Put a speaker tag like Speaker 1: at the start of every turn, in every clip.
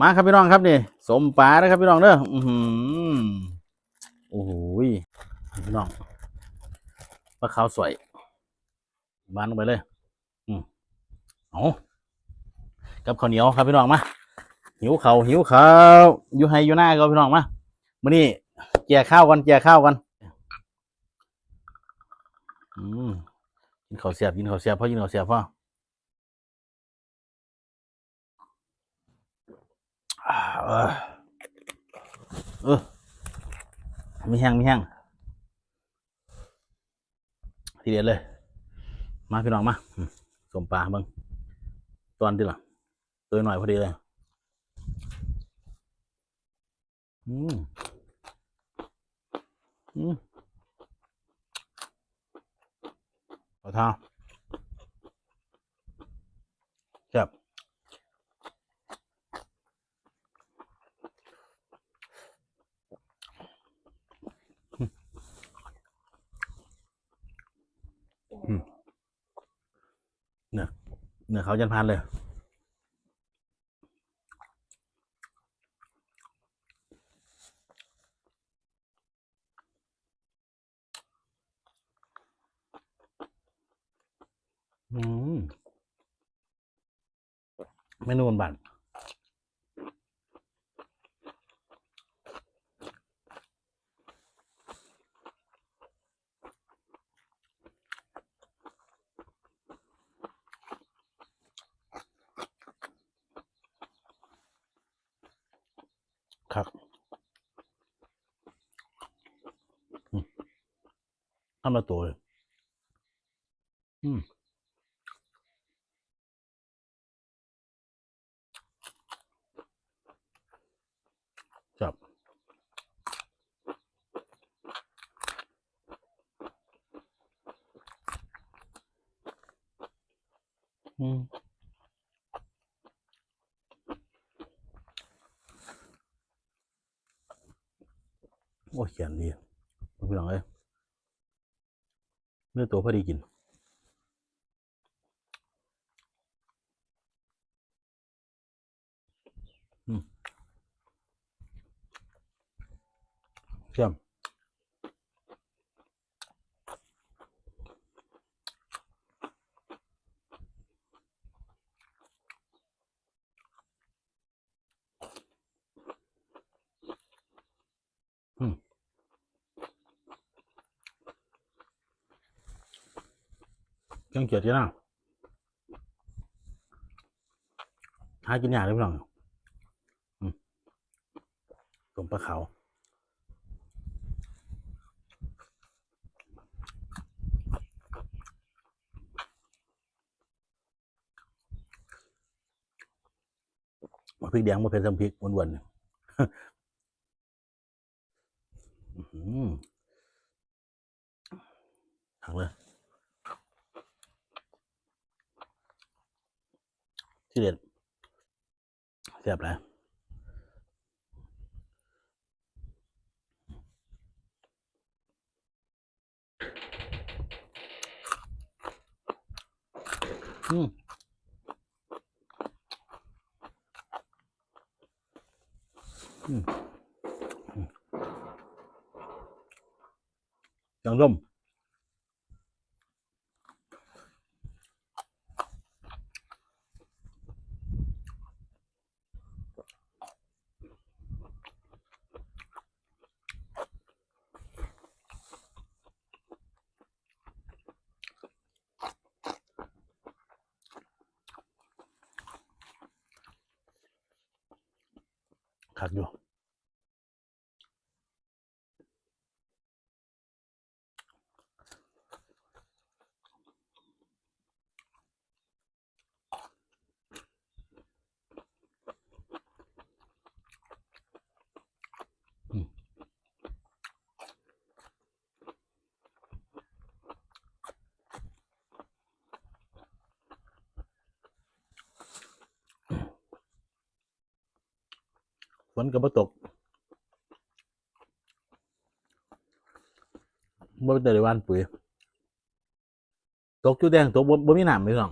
Speaker 1: มาครับพี่น้องครับนี่สมปลานะครับพี่น้องเด้ออือหือโอ้โหพี่น้องปลาขาวสวยบานลงไปเลย อืมเอากับข้าวเหนียวครับพี่น้องมาหิวเขาหิวข้าอยู่ให้อยู่หน้าก็พี่น้องมามื้อนี้แจกข้าวกันแจกข้าวกันอืมกินข้าวเสียบกินข้าวเสียบพ่อกินข้าวเสียบพ่อ อ่า เออมีแห้งมีแห้งทีเด็ดเลย มาพี่น้องมาอืมสมปลาเบิ้งตอนที่หลังตัวหน่อยพอดีเลย อืม อืมเอท้าจับ เนื้อเขายันพันเลย อืมเมนูบาน ทำละตัวเลยอืมจับอืมโอ้เขียนดีพี่น้องเอ้ย เนื้อตัวพอดีกิน อืมเชื่อมอืม ยังเกียดกันนะหากินยากเลยพี่น้องต้มปลาเขาวมาพริกแดงมาเป็นซ้ำพริกวนๆอื้อหือถักเลย ที่ เด็ดเสียบแล้วอืมอืมอืมยังร่ม ขั นก็บ่ตกบ่ได้ได้หวานปุ๋ยตกจุดแดงตกบ่บ่มีน้ำเลยน้อง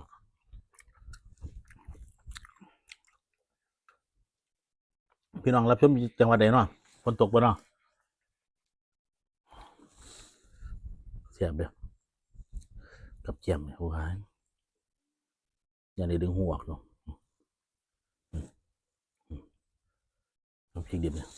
Speaker 1: พี่น้องรับชมจังหวัดใดเนาะฝนตกบ่เนาะเสียบเด้อกับเจียมเนี่ยโอ้ยอย่าได้ดึงหัวออกเนาะอืมอืม น้ำพริกดิบเนี่ย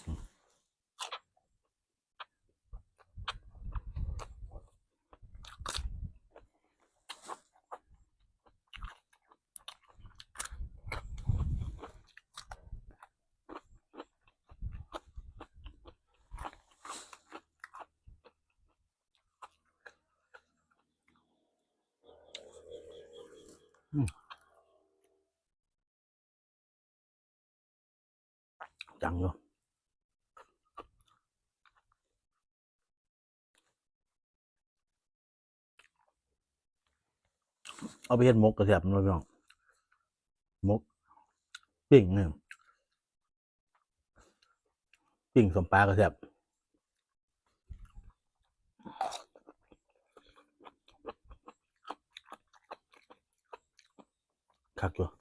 Speaker 1: อืมจังอยู่ เอาไปเฮ็ดมกกระเทียมนะพี่น้องมกปิ้งเนี่ยปิ้งสมปลากระเทียมคักอยู่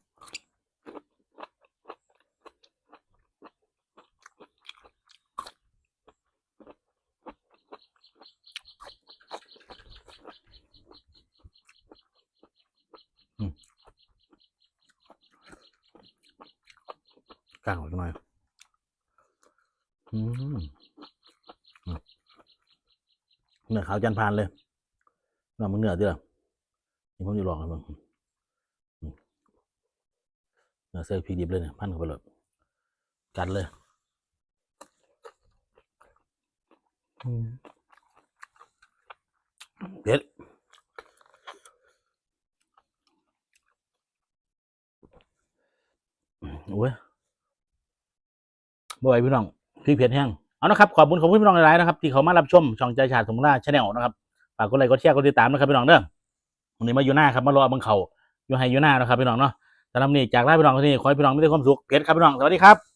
Speaker 1: กลางออกหน่อยอืมอืมเนื้อขาวจันพานเลยเนื้อมันเนื้อเด้อนี่ผมจะลองให้เบิ่งอืมเนื้อใส่พริกดิบเลยเนี่ยพันเข้าไปเลยกัดเลยอืมเผ็ดโอ้ย บ่ไหวพี่น้องพี่เพียรแห้งเอานะครับขอบคุณขอบคุณพี่น้องหลายๆนะครับที่เขามารับชมช่องใจชาติสมุราชแนลนะครับฝากกดไลค์กดแชร์กดติดตามนะครับพี่น้องเด้อวันนี้มาอยู่หน้าครับมารอบังเขาอยู่ให้อยู่หน้านะครับพี่น้องเนาะสำหรับวันนี้จากลาพี่น้องที่นี่ขอให้พี่น้องมีแต่ความสุขเพชรครับพี่น้องสวัสดีครับ